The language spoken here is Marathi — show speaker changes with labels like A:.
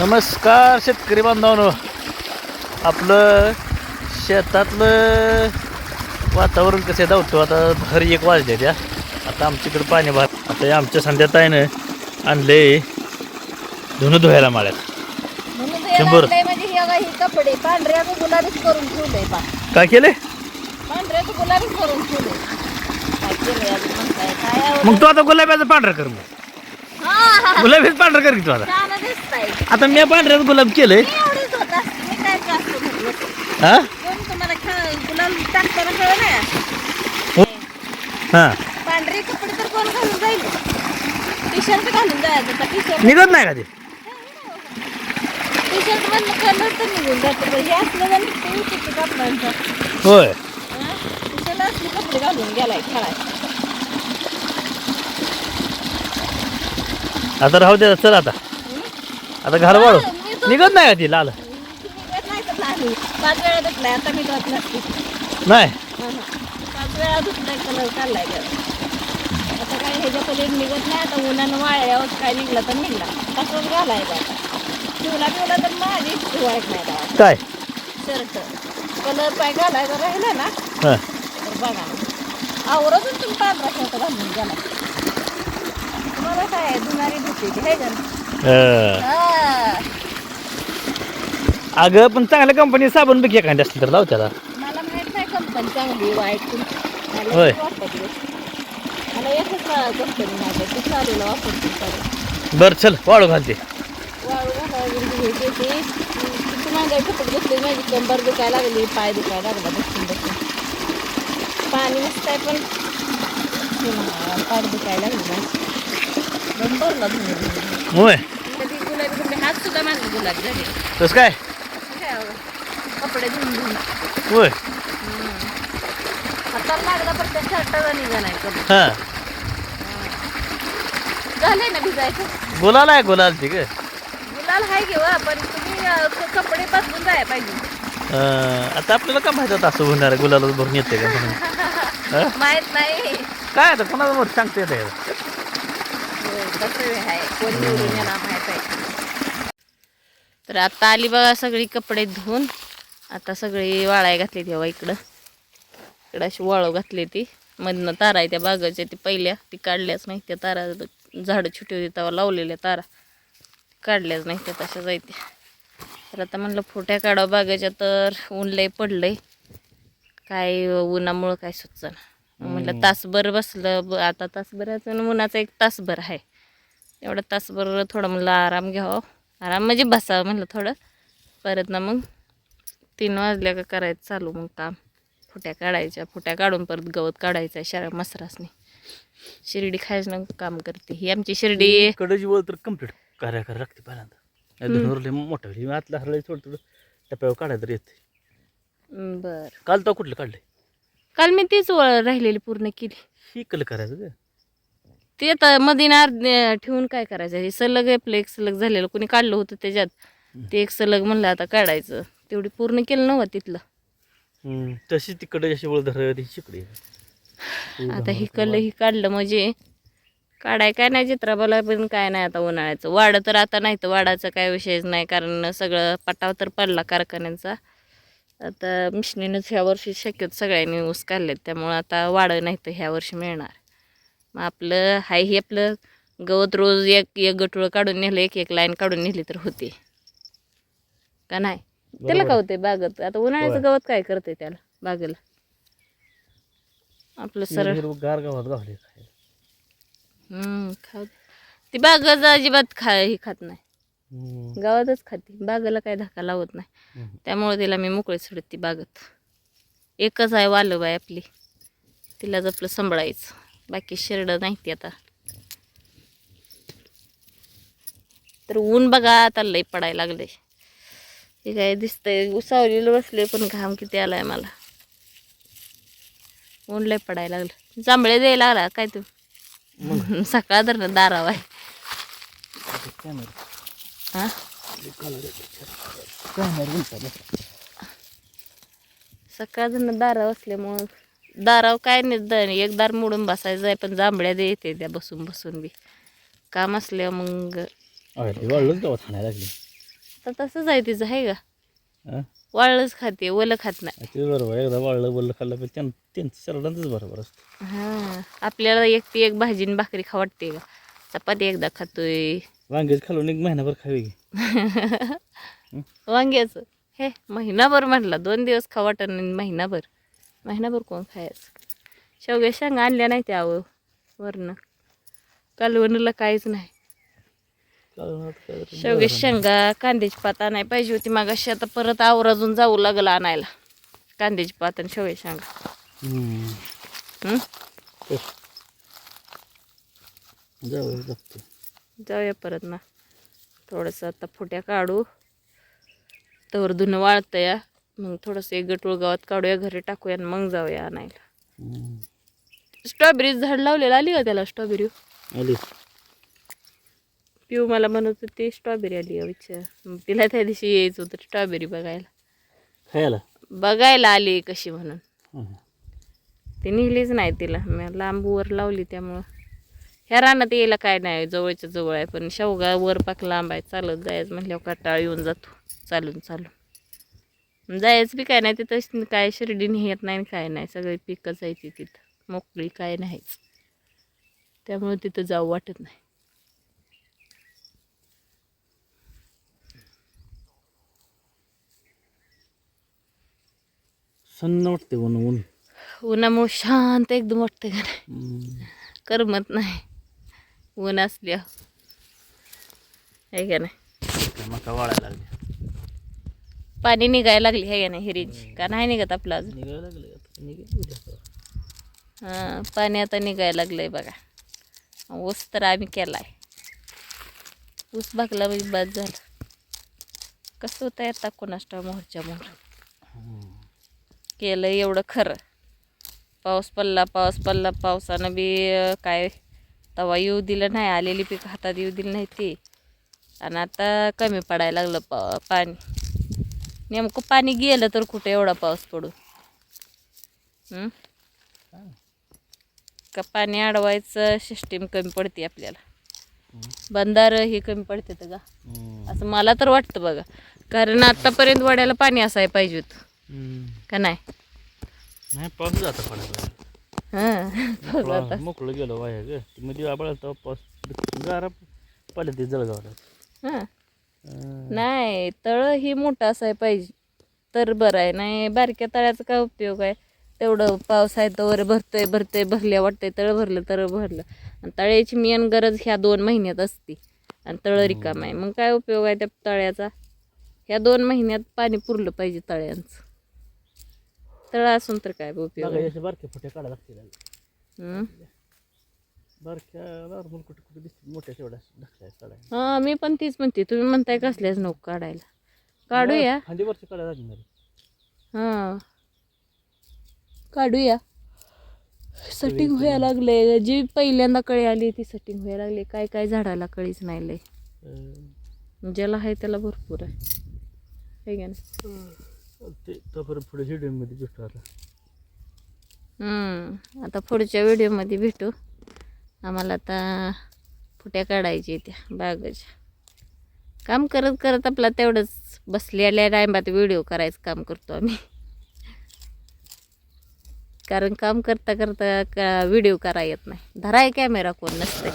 A: नमस्कार शेतकरी बांधवांनो. आपलं शेतातलं वातावरण कसं धावतो आता भर एक वाजले त्या आता आमच्याकडे पाणी भात आता हे आमच्या संध्यात आहे ना आणले धुणं धुवायला माळ्यात. शंभर.
B: म्हणजे हे बघा ही कपडे पांढऱ्या गुलाबीच करून ठेवलंय पा
A: काय केले
B: पांढऱ्या गुलाबीच करून?
A: मग तू आता गुलाबाचं पांढरं कर मग. गुलाबीच पांढरं कर की तू आता. आता मी पांढऱ्यात गुलाब केलंय. हा? हो. हा.
B: पांढरे कपडे तर कोण घालून जाईल? टी शर्ट घालून जायचं तर टी शर्ट
A: निघत नाही का ते?
B: टी शर्ट मधलं कलर तर निघून जातं. हे असलं तर निघते विचित्र कपड्यांचा
A: होय.
B: त्याला असले कपडे घालून गेलाय
A: आता राहू दे चल आता. आता घाल वाळू निघत नाही का ती लाल?
B: नाही. तर नाही पाच वेळा धुतलाय आता मी धुत नसते
A: नाही
B: पाच वेळा धुतलाय कलर काढलाय आता काय? ह्याच्या निघत नाही आता उन्हानं वाळल्यावर काय निघला तर निघला तसंच घालायचं आता शिवला बिवला तर माझी नाही तेव्हा
A: काय
B: शर्ट कलर पाय घालायचा राहिला ना
A: हा
B: तर बघा आवरतच तुम्ही पांढरा शर्ट घालून गेला तुम्हाला काय आहे, धुणारी धुते हे का.
A: अगं पण चांगल्या कंपनी साबण बघ एखादी असली तर लाव त्याला
B: मला माहीत नाही कंपनी चांगली वाईट. मला
A: होय.
B: एकच वाटतं ते. मला एकच कंपनी माहिती आहे, ती चालूला वापरते चालू
A: बरं चल वाळू घालते
B: वाळू घालायला घ्यायची ती किती महागाई कपडे घेतले माझी कंबर दुखायला लागली पाय दुखायला लागला बसून बसून पाणी मस्त आहे पण पाय दुखायला लागली माझी धुणे.
A: होय.
B: कधी गुलाबी कपडे हात सुद्धा माझे गुलाबी झाले.
A: तस काय.
B: कपडे धुवून धुवून
A: होय.
B: हाताला लागला पण त्या शर्टाला निघा नाही कपडे
A: हा.
B: झाले ना भिजायचं?
A: गुलाल आहे गुलाल ती ग
B: गुलाल हाय घेऊ पण तुम्ही अं, क- कपडे बदलून जाय पाहिजे.
A: आता आपल्याला का माहीत होतं असं होणार आहे, गुलाल भरून येते का म्हणून? हा?
B: माहीत नाही.
A: काय आता कोणाला मोठं सांगता येतं
B: कसं आहे कोण निवडून येणार माहीत आहे तर आता आली बघा सगळी कपडे धुवून. आता सगळी वाळाय घातली तेव्हा इकडं. इकडं अशी वाळू घातली ती. मधनं तारा आहे त्या बागाच्या ती पहिल्या ती काढल्याच नाही त्या तारा. झाडं छोटी होती तेव्हा लावलेल्या तारा. काढल्याच नाही त्या तशा जायत्या तर आता म्हणलं फोट्या काढावं बागाच्या तर ऊन लय पडलंय. काय उन्हामुळं काय सुचना. म्हणलं तासभर बसलं आता तासभराचं उन्हाचा एक तासभर आहे. एवढा तासभर थोडं म्हणलं आराम घ्यावं. आराम म्हणजे बसावं म्हणलं थोडं. परत ना मग तीन वाजल्या का करायचं चालू मग काम. फुट्या काढायच्या. फुट्या काढून परत गवत काढायचं शरा मसरासनी. शिर्डी खायचं ना काम करते. ही आमची शिर्डी
A: कडची वळ तर कंप्लीट कार्य करायला लागते पहिल्यांदा. मोठं होईल. आतला हरले थोडं थोडं टप्प्यावर काढायला तर येते.
B: बर.
A: काल तो कुठलं काढले
B: काल मी तीच राहिलेली पूर्ण केली.
A: ही कल करायचं
B: ते आता मधीनार ठेवून काय करायचं? हे सलग आपलं एक सलग झालेलं कोणी काढलं होतं त्याच्यात. ते एक सलग म्हणलं आता काढायचं. तेवढी पूर्ण केलं नव्हतं तिथलं.
A: हम्म, तशी तिकडे धरत ही शिकडी.
B: आता ही कल ही काढलं म्हणजे काढाय काय नाही चित्राबाला पण काय नाही आता उन्हाळ्याचं. वाडं तर आता नाही तर वाडाचा काय विषयच नाही कारण सगळं पटाव तर पडला कारखान्यांचा. आता मिशनीनंच ह्या वर्षी शक्यतो सगळ्यांनी ऊस काढलेत. त्यामुळं आता वाडं नाही तर ह्या वर्षी मिळणार. मग आपलं हाय हे आपलं गवत रोज एक एक गटुळं काढून नेलं एक एक लाईन काढून नेली तर होते. का नाही? त्याला का होते बागत? आता उन्हाळ्याचं. गवत काय करते त्याला बागेला? आपलं सरळ.
A: गार गावात गावले
B: हम्म खाऊ. ती बागच अजिबात खा ही खात नाही. गावातच खाते. बागाला काय धक्का लावत नाही. त्यामुळे तिला मी मोकळी सोडत ती बागत. एकच आहे वालबाई आपली. तिलाच आपलं सांभाळायचं. बाकी शिरडं नाही ती आता. तर ऊन बघा आता लई पडायला लागले हे काय दिसतंय? उसावलेलं बसले पण घाम किती आलाय मला. ऊन लई पडायला लागलं. जांभळे द्यायला लागला काय तू? सकाळ तर दाराव आहे. हा? सकाळ जण दाराव असल्यामुळं दाराव काय नाही एक दार मोडून बसायचं आहे पण जांभळ्या दे येते त्या बसून बसून बी. काम असल्यावर मग आता तसंच आहे तिचं आहे का? वाळलंच खाते ओलं खात नाही.
A: बरोबर एकदा वाळलं खाल्लं त्यांचं बरोबर असतं.
B: हां आपल्याला एक ती एक भाजी आणि भाकरी खा वाटते का? चपाती एकदा खातोय.
A: वांग्याची खालून एक महिनाभर खावी
B: वांग्याचं? हे महिनाभर म्हटलं दोन दिवस खा वाटण आणि महिनाभर. महिनाभर कोण खायचं? शेवग्या शेंगा आणल्या नाही त्या अहो वरनं. कालवणीला काहीच नाही? शेवगे शेंगा कांद्याची पात आणाय पाहिजे होती मागाशी. आता परत आवराजून जाऊ लागलं आणायला. कांद्याची पात आणि शेवगे शेंगा. जाऊया परत ना. थोडंसं आता फुट्या काढू. तवर धुणं वाळतं या मग थोडंसं एक गटूळ गावात काढूया घरी टाकूया आणि मग जाऊया आणायला. स्ट्रॉबेरी झाड लावलेलं आली का त्याला स्ट्रॉबेरी
A: आली.
B: पिऊ मला म्हणत होती स्ट्रॉबेरी आली का विचार. तिला त्या दिवशी यायचं होतं स्ट्रॉबेरी बघायला.
A: खायला?
B: बघायला आली कशी म्हणून. ती निघलीच नाही तिला. मी लांबवर लावली त्यामुळं. ह्या रानात यायला काय नाही जवळच्या जवळ आहे पण शेवगा वर पाक लांब आहे चालत जायचं म्हटल्यावर कटाळ येऊन जातो. चालून चालून. जायचं बी काय नाही तिथं काय शिर्डी नेत नाही काय नाही. सगळे पिकच आहे ती तिथं. मोकळी काय नाहीच. त्यामुळे तिथं जाऊ वाटत नाही.
A: सन्न वाटते ऊन ऊन.
B: उन्हामुळे शांत एकदम वाटतं का नाही. करमत नाही. ऊन असल्या. आहे का नाही?
A: मका वाळायला लागले
B: पाणी निघायला लागली आहे का नाही हिरीची का नाही निघत आपलं अजून?
A: निघायला लागले.
B: हां पाणी आता निघायला लागलंय बघा. ऊस तर आम्ही केलाय. ऊस भागला म्हणजे बाद झालं. कसं होतं आता कोणाष्टा मोहरच्या मोहर. केलं एवढं खरं. पाऊस पडला पाऊस पडला पावसानं बी काय तवा येऊ दिलं नाही आलेली पीक हातात येऊ दिली नाही ती आणि आता कमी पडायला लागलं पा पाणी. नेमकं पाणी गेलं तर कुठे एवढा पाऊस पडू? का पाणी अडवायचं सिस्टीम कमी पडते आपल्याला? बंधार हे कमी पडते तर का. असं मला तर वाटतं बघा. कारण आत्तापर्यंत वड्याला पाणी असायला पाहिजे होतं. का नाही?
A: पाऊस जाता पडायला मोकळं मोकळं गेलो वाया मध्ये आबाळ पाऊस गारा ते जळगावला.
B: हां. नाही तळ ही मोठं असाय पाहिजे. तर बरं आहे. नाही बारक्या तळ्याचा काय उपयोग आहे? तेवढं पाऊस आहे तर भरतंय भरतंय भरल्या वाटतंय. तळ भरलं तर भरलं. आणि तळ्याची मेन गरज ह्या दोन महिन्यात असते. आणि तळ रिकाम आहे. मग काय उपयोग आहे त्या तळ्याचा? ह्या दोन महिन्यात पाणी पुरलं पाहिजे तळ्यांचं. तळ असून तर काय उपयोग आहे
A: अशा बारक्या फुट्या काढा लागतील
B: हं? हा मी पण तीच म्हणते तुम्ही म्हणताय कसल्याच नको काढायला. काढूया. हां. काढूया. सेटिंग व्हायला लागले जी पहिल्यांदा कळी आली ती सेटिंग व्हायला लागली. काय काय झाडाला कळीच नाही लय. ज्याला आहे त्याला भरपूर आहे. का नाही? आता. पुढच्या व्हिडिओमध्ये भेटू. आम्हाला आता फुट्या काढायच्या त्या बागाच्या. काम करत करत आपला तेवढंच बसलेल्या टायमात व्हिडिओ करायचं काम करतो आम्ही. कारण काम करता करता का व्हिडिओ करा येत नाही. धराय कॅमेरा कोण नसते